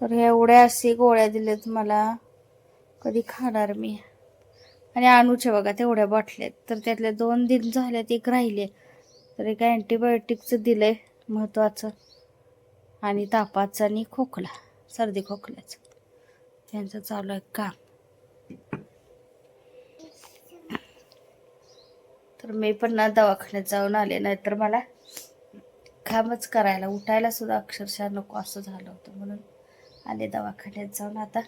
तर एवढ्या असे गोळ्या दिल्यात मला. कधी खाणार मी? आणि आणूच्या बघा तेवढ्या बाटल्या तर त्यातल्या दोन दिन झाल्यात एक राहिले. तर एक अँटीबायोटिकचं दिलंय महत्वाचं. आणि तापाचं आणि खोकला सर्दी खोकल्याचं. त्यांचं चालू आहे काम. तर मी पण ना दवाखान्यात जाऊन आले नाहीतर मला कामच करायला उठायला सुद्धा अक्षरशः नको असं झालं होतं. म्हणून आले दवाखान्यात जाऊन. आता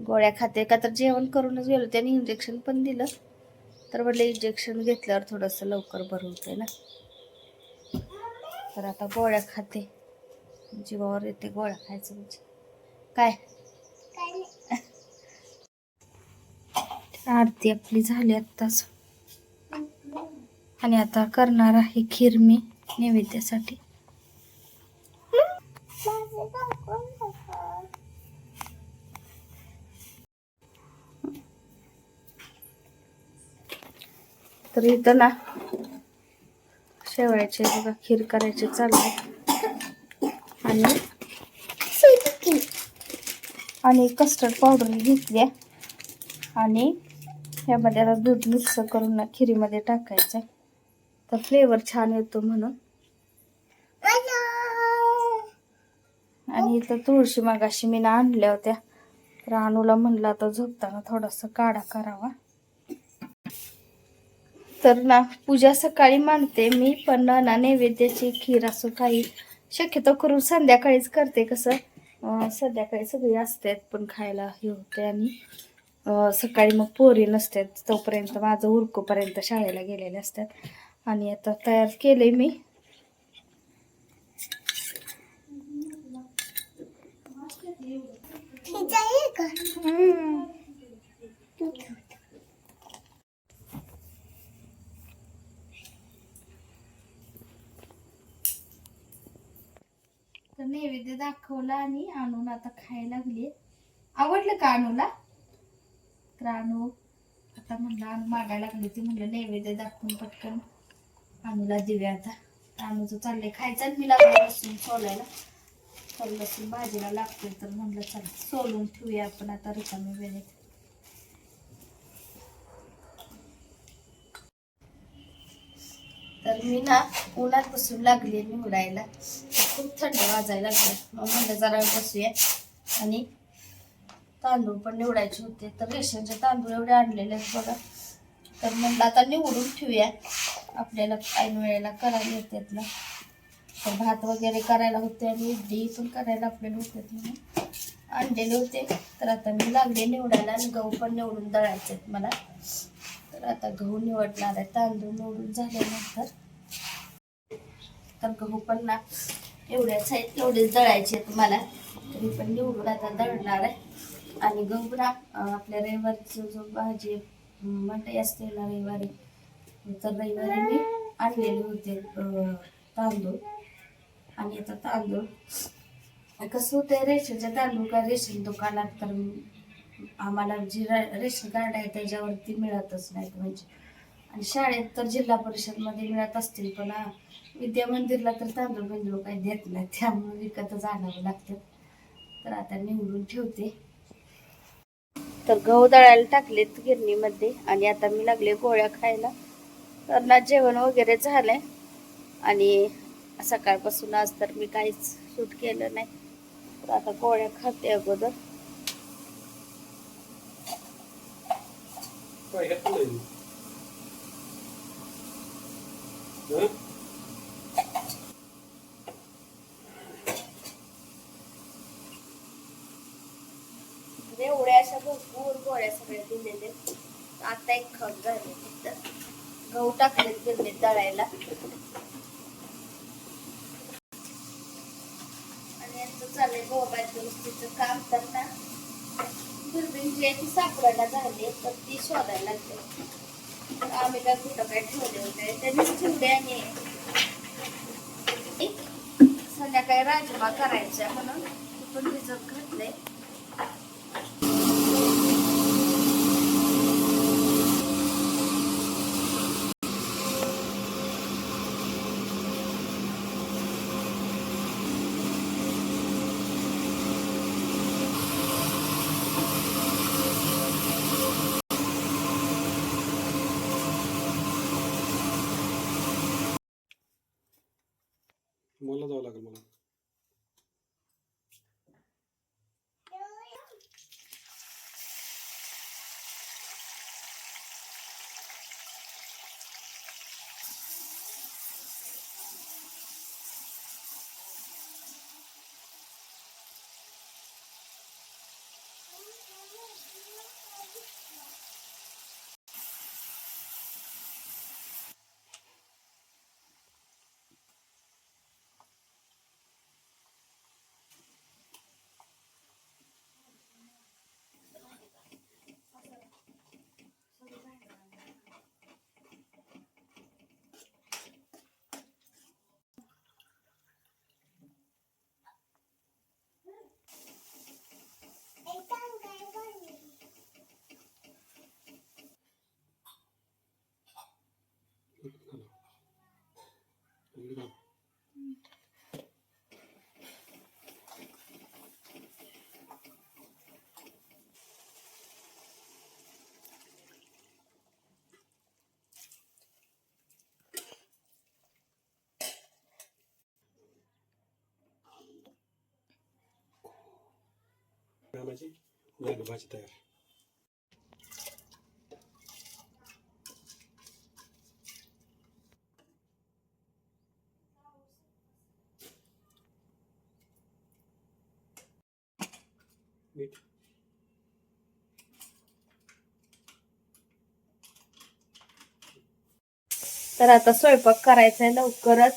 गोळ्या खाते का तर जेवण करूनच गेलो. त्याने इंजेक्शन पण दिलं. तर म्हटलं इंजेक्शन घेतल्यावर थोडंसं लवकर बरं होतंय ना. तर आता गोळ्या खाते. जीवावर येते गोळ्या खायचं म्हणजे. काय? आरती आपली झाली आत्ताच. आणि आता करणार आहे खीर मी नैवेद्यासाठी. तर इथं ना शेवयाचे बघा खीर करायचे चालू आणि आणि कस्टर्ड पावडर घेतली आहे. आणि ह्यामध्ये आता दूध मिक्स करून ना खिरीमध्ये टाकायचं आहे. तर फ्लेवर छान येतो म्हणून आणि इथं तुळशी मागाशी मी ना आणल्या होत्या तर अनुला म्हणलं आता झोपताना थोडासा काढा करावा तर ना पूजा सकाळी मानते मी पण ना नैवेद्याची खीर असं काही शक्यतो करून संध्याकाळीच करते. कसं संध्याकाळी सगळी असतात पण खायला हे होते आणि सकाळी मग पोरी नसतात. तोपर्यंत माझं उरकूपर्यंत शाळेला गेलेले असतात. आणि आता तयार केले मी. तर नैवेद्य दाखवला आणि आणून आता खायला लागली आवडलं का अणूला तर आणू आता म्हणलं आणू मागायला लागली ती म्हणलं नैवेद्य दाखवून पटकन अणूला देऊया आता. तर चाललंय खायचं मी लागलं लसूण सोलायला. तर लसूण भाजीला लागतोय तर म्हणलं चल सोलून ठेवूया आपण आता रिकामी वेळेत. तर मी ना उन्हात बसून लागली निवडायला. खूप थंड वाजायला लागले. मग म्हणलं जरा वेळ बसूया. आणि तांदूळ पण निवडायचे होते. तर रेशनचे तांदूळ एवढे आणलेले आहेत बघा. तर म्हणलं आता निवडून ठेवूया. आपल्याला ऐन वेळेला करायला येतात ना. तर भात वगैरे करायला होते आणि इडली पण करायला आपल्याला होते म्हणून आणलेले होते. तर आता मी लागले निवडायला आणि गहू पण निवडून दळायचे आहेत मला. तर आता गहू निवडणार आहे. तांदूळ निवडून झाल्यानंतर. तर गहू पण ना एवढ्याच आहेत तेवढेच दळायचे आहेत मला तरी पण निवडून आता दळणार आहे. आणि गंगुरा आपल्या रविवारीचं जो भाजी मंडई असते ना रविवारी तर रविवारी मी आणलेले होते तांदूळ. आणि आता तांदूळ कसं होतं रेशनच्या तांदूळ का रेशन दुकानात तर आम्हाला जी रा- रेशन कार्ड आहे त्याच्यावरती मिळतच नाहीत म्हणजे. आणि शाळेत तर जिल्हा परिषदमध्ये मिळत असतील पण हा, विद्या मंदिरला तर तांदूळ बिंदूळ काही देत नाही त्यामुळे विकतच आणावं लागतं. तर आता निवडून ठेवते. तर गहू दळायला टाकलेत गिरणीमध्ये आणि आता मी लागले गोळ्या खायला. तर ना जेवण वगैरे झालंय. आणि सकाळपासून आज तर मी काहीच शूट केलं नाही. तर आता गोळ्या खाते अगोदर काय घेतलंय हं? म्हणजे एवढ्या अशा भरपूर गोळ्या सगळ्या दिलेले आता एक खत झाले फक्त. गहू टाकलेत गिरणीत दळायला आणि यांचं चाललंय मोबाईल दुरुस्तीचं काम तर ना दुर्बीण जी आहे ती सापडायला झाली तर ती शोधायला लागते आम्ही काय कुठं काय ठेवले होते त्यांनीच ठेवले आणि संध्याकाळी राजमा करायचा म्हणून ती पण भिजत घातले इकडे घाल. कामाची झाली भाजी तयार मीठ. तर आता स्वयंपाक करायचा आहे लवकरच.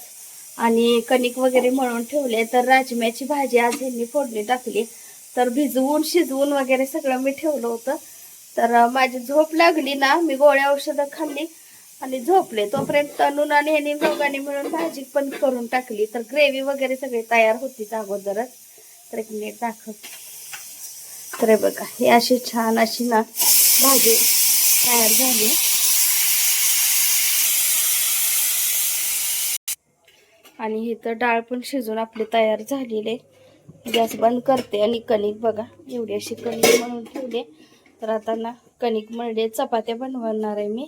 आणि कणिक वगैरे मळून ठेवले. तर राजम्याची भाजी आज ह्यांनी फोडणी टाकली. तर भिजवून शिजवून वगैरे सगळं मी ठेवलं होतं. तर माझी झोप लागली ना मी गोळ्या औषधं खाल्ली. आणि झोपले. तोपर्यंत तनून आणि ह्यांनी दोघांनी मिळून भाजी पण करून टाकली. तर ग्रेव्ही वगैरे सगळी तयार होतीच अगोदरच. तर एक मिनिट दाखव. तर बघा हे अशी छान अशी ना भाजी तयार झाली आणि इथं डाळ पण शिजून आपली तयार झालेली आहे. गॅस बंद करते आणि कणिक बघा एवढी अशी कणिक म्हणून ठेवली तर आता ना कणिक म्हणजे चपात्या बनवणार आहे मी.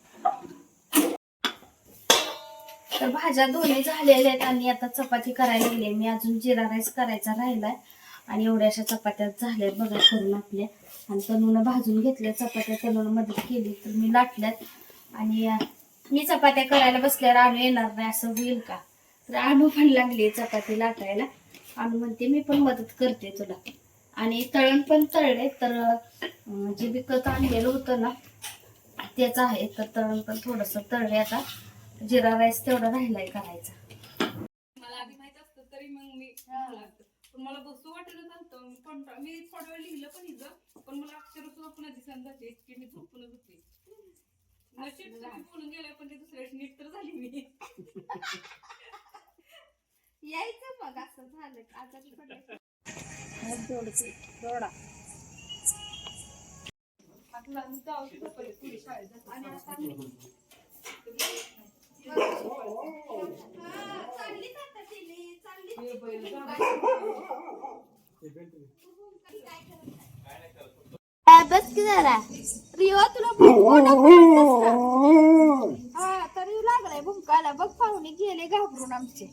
भाज्या दोन्ही झालेल्या आहेत आणि आता चपाती करायला लागली मी अजून जिरा राईस करायचा राहिलाय आणि एवढ्याशा चपात्या झाल्यात बघा करून आपल्या. आणि तनुनं भाजून घेतल्या चपात्या तनुनं मदत केली तर मी लाटल्यात. आणि मी चपात्या करायला बसल्यावर आणू येणार नाही असं होईल का? तर आणू पण लागली चपाती लाटायला. आणू म्हणते मी पण मदत करते तुला. आणि तळण पण तळले तर जे विकत आणलेलं होतं ना तेच आहे. तर तळण पण थोडस तळले आता. जिरा राईस तेवढा राहिलाय करायचा. मला आधी माहीत असतं तरी मग मी. पण मला बसू मी कंटाळ मी थोडा वेळ लिहिलं पण मला अक्षर सुद्धा पुन्हा दिसत जाते की मी झोपूनच होते. नशीब बोलून पण ते दुसऱ्या दिवशी नीट तर झाली मी यायचं मग असं झालं आता मी जाऊ. आणि आता बस की जरा रिओ तुला हा तरी लागलाय भुंकायला बघ पाहुणे गेले घाबरून आमचे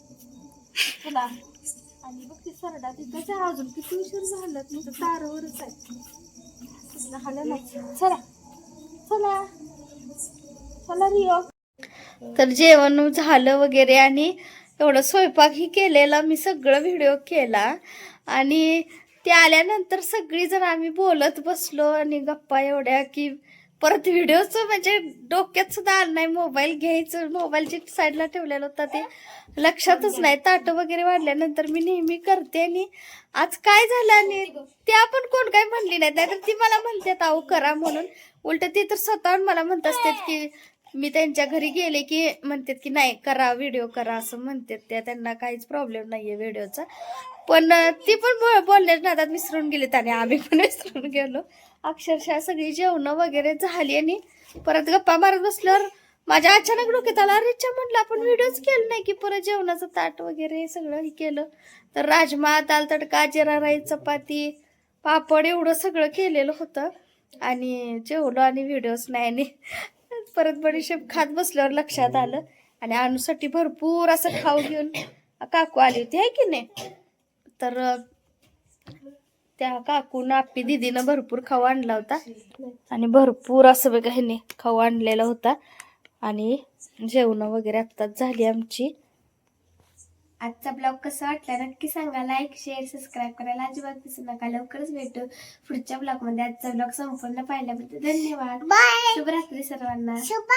तुला आणि बघ ती सरडा तिथं अजून किती उशीर झालं तुमचं तारवरच आहे नाही चला. चला. चला रिओ. तर जेवण झालं वगैरे आणि एवढं स्वयंपाकही केलेला मी सगळं व्हिडिओ केला. आणि ते आल्यानंतर सगळीजण आम्ही बोलत बसलो आणि गप्पा एवढ्या की परत व्हिडिओचं म्हणजे डोक्यात सुद्धा आलं नाही. मोबाईल घ्यायचं मोबाईलची साईडला ठेवलेला होता ते लक्षातच नाही. ताटं वगैरे वाढल्यानंतर मी नेहमी करते आणि आज काय झालं आणि त्या पण कोण काय म्हणली नाही. नाहीतर ती मला म्हणतात अहो करा म्हणून. उलट ती तर स्वतःहून मला म्हणत असतात की मी त्यांच्या घरी गेले की म्हणतात की नाही करा व्हिडिओ करा असं म्हणतात. त्या त्यांना काहीच प्रॉब्लेम नाहीये व्हिडिओचा पण ती पण बोल- बोलण्याच्या नादात विसरून गेलीत आणि आम्ही पण विसरून गेलो. अक्षरशः सगळी जेवणं वगैरे झाली आणि परत गप्पा मारत बसल्यावर माझ्या अचानक डोक्यात आला अरे म्हटलं आपण व्हिडिओच केलं नाही की परत जेवणाचं ताट वगैरे सगळं हे केलं? तर राजमा दाल तडका जिरा राईस चपाती पापड एवढं सगळं केलेलं होतं. आणि जेवलो आणि व्हिडिओच नाही आणि परत बडीशेप खात बसल्यावर लक्षात आलं. आणि अनुसाठी भरपूर असं खाऊ घेऊन काकू आली होती आहे की नाही? तर त्या काकून आप्पी दिदीनं भरपूर खाऊ आणला होता. आणि भरपूर असं बघा ह्याने खाऊ आणलेला होता. आणि जेवणं वगैरे आत्ताच झाली आमची. आजचा ब्लॉग कसा वाटला नक्की सांगा. लाईक शेअर सबस्क्राईब करायला अजिबात विसरू नका. लवकरच भेटू पुढच्या ब्लॉगमध्ये. आजचा ब्लॉग संपूर्ण पाहिल्याबद्दल धन्यवाद. शुभरात्री सर्वांना. शुभ